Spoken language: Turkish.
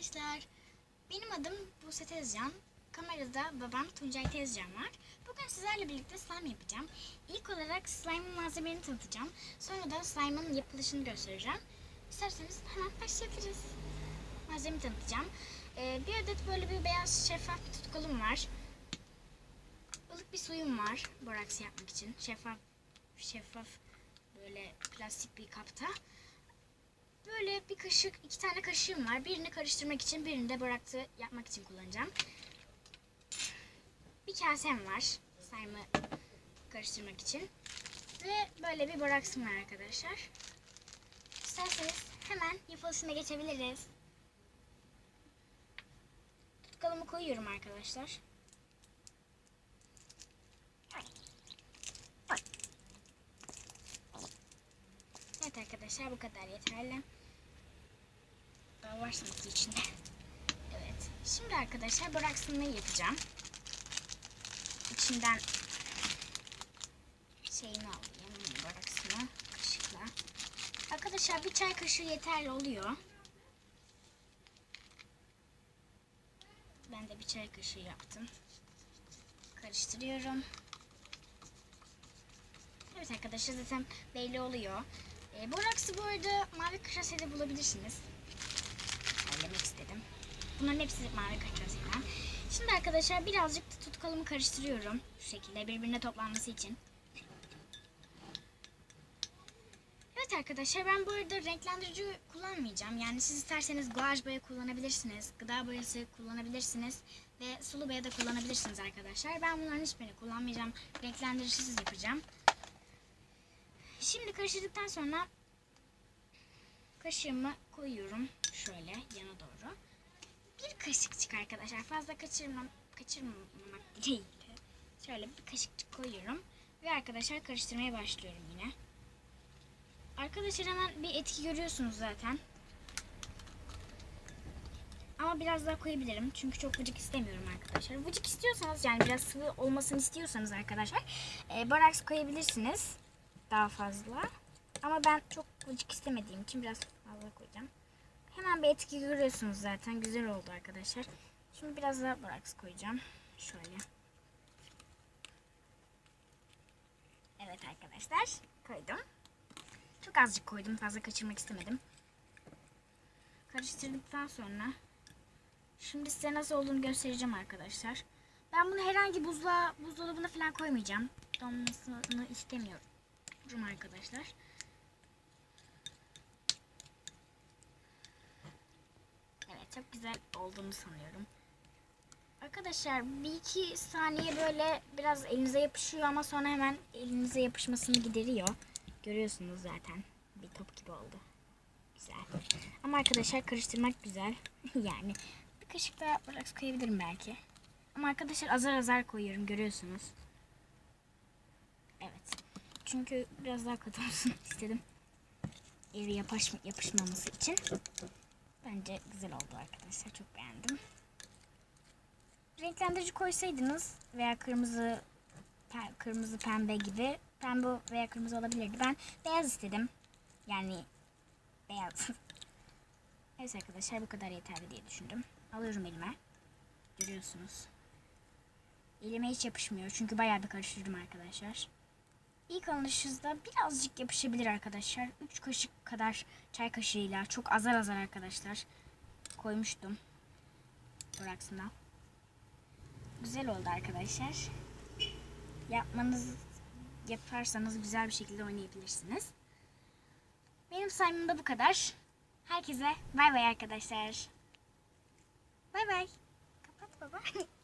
arkadaşlar. Benim adım Buse Tezcan. Kamerada babam Tuncay Tezcan var. Bugün sizlerle birlikte slime yapacağım. İlk olarak slime'ın malzemelerini tanıtacağım. Sonra da slime'ın yapılışını göstereceğim. İsterseniz hemen başlayabiliriz. Malzemeyi tanıtacağım. Ee, bir adet böyle bir beyaz şeffaf bir tutkalım var. Ilık bir suyum var boraks yapmak için. Şeffaf şeffaf böyle plastik bir kapta. Böyle bir kaşık, iki tane kaşığım var. Birini karıştırmak için, birini de bıraktı yapmak için kullanacağım. Bir kasem var. Slime'ı karıştırmak için. Ve böyle bir boraksım var arkadaşlar. İsterseniz hemen yapılışına geçebiliriz. Tutkalımı koyuyorum arkadaşlar. Evet arkadaşlar bu kadar yeterli. Daha var sanki içinde. Evet. Şimdi arkadaşlar boraksını yapacağım. İçinden şeyini alayım boraksını kaşıkla. Arkadaşlar bir çay kaşığı yeterli oluyor. Ben de bir çay kaşığı yaptım. Karıştırıyorum. Evet arkadaşlar zaten belli oluyor. E, boraksı bu arada mavi kırtasiyede bulabilirsiniz. Söylemek istedim. Bunların hepsi mavi kırtasiyeden. Şimdi arkadaşlar birazcık da tutkalımı karıştırıyorum. Şu şekilde birbirine toplanması için. Evet arkadaşlar ben bu arada renklendirici kullanmayacağım. Yani siz isterseniz guaj boya kullanabilirsiniz. Gıda boyası kullanabilirsiniz. Ve sulu boya da kullanabilirsiniz arkadaşlar. Ben bunların hiçbirini kullanmayacağım. Renklendiricisiz yapacağım. Şimdi karıştırdıktan sonra kaşığımı koyuyorum şöyle yana doğru. Bir kaşıkçık arkadaşlar fazla kaçırmam, kaçırmamak değil. Şöyle bir kaşıkçık koyuyorum ve arkadaşlar karıştırmaya başlıyorum yine. Arkadaşlar hemen bir etki görüyorsunuz zaten. Ama biraz daha koyabilirim. Çünkü çok vıcık istemiyorum arkadaşlar. Vıcık istiyorsanız yani biraz sıvı olmasını istiyorsanız arkadaşlar e, baraks koyabilirsiniz daha fazla. Ama ben çok vıcık istemediğim için biraz fazla koyacağım. Hemen bir etki görüyorsunuz zaten. Güzel oldu arkadaşlar. Şimdi biraz daha boraks koyacağım. Şöyle. Evet arkadaşlar. Koydum. Çok azıcık koydum. Fazla kaçırmak istemedim. Karıştırdıktan sonra şimdi size nasıl olduğunu göstereceğim arkadaşlar. Ben bunu herhangi buzluğa, buzdolabına falan koymayacağım. Donmasını istemiyorum durum arkadaşlar. Evet çok güzel olduğunu sanıyorum. Arkadaşlar bir iki saniye böyle biraz elinize yapışıyor ama sonra hemen elinize yapışmasını gideriyor. Görüyorsunuz zaten. Bir top gibi oldu. Güzel. Ama arkadaşlar karıştırmak güzel. yani bir kaşık daha bırak koyabilirim belki. Ama arkadaşlar azar azar koyuyorum görüyorsunuz. Çünkü biraz daha katı olsun istedim. Eri yapış, yapışmaması için. Bence güzel oldu arkadaşlar. Çok beğendim. Renklendirici koysaydınız veya kırmızı kırmızı pembe gibi pembe veya kırmızı olabilirdi. Ben beyaz istedim. Yani beyaz. evet arkadaşlar bu kadar yeterli diye düşündüm. Alıyorum elime. Görüyorsunuz. Elime hiç yapışmıyor. Çünkü bayağı bir karıştırdım arkadaşlar. İlk alışınızda birazcık yapışabilir arkadaşlar. 3 kaşık kadar çay kaşığıyla çok azar azar arkadaşlar koymuştum boraksına. Güzel oldu arkadaşlar. Yapmanız yaparsanız güzel bir şekilde oynayabilirsiniz. Benim saymam da bu kadar. Herkese bay bay arkadaşlar. Bay bay. Kapat baba.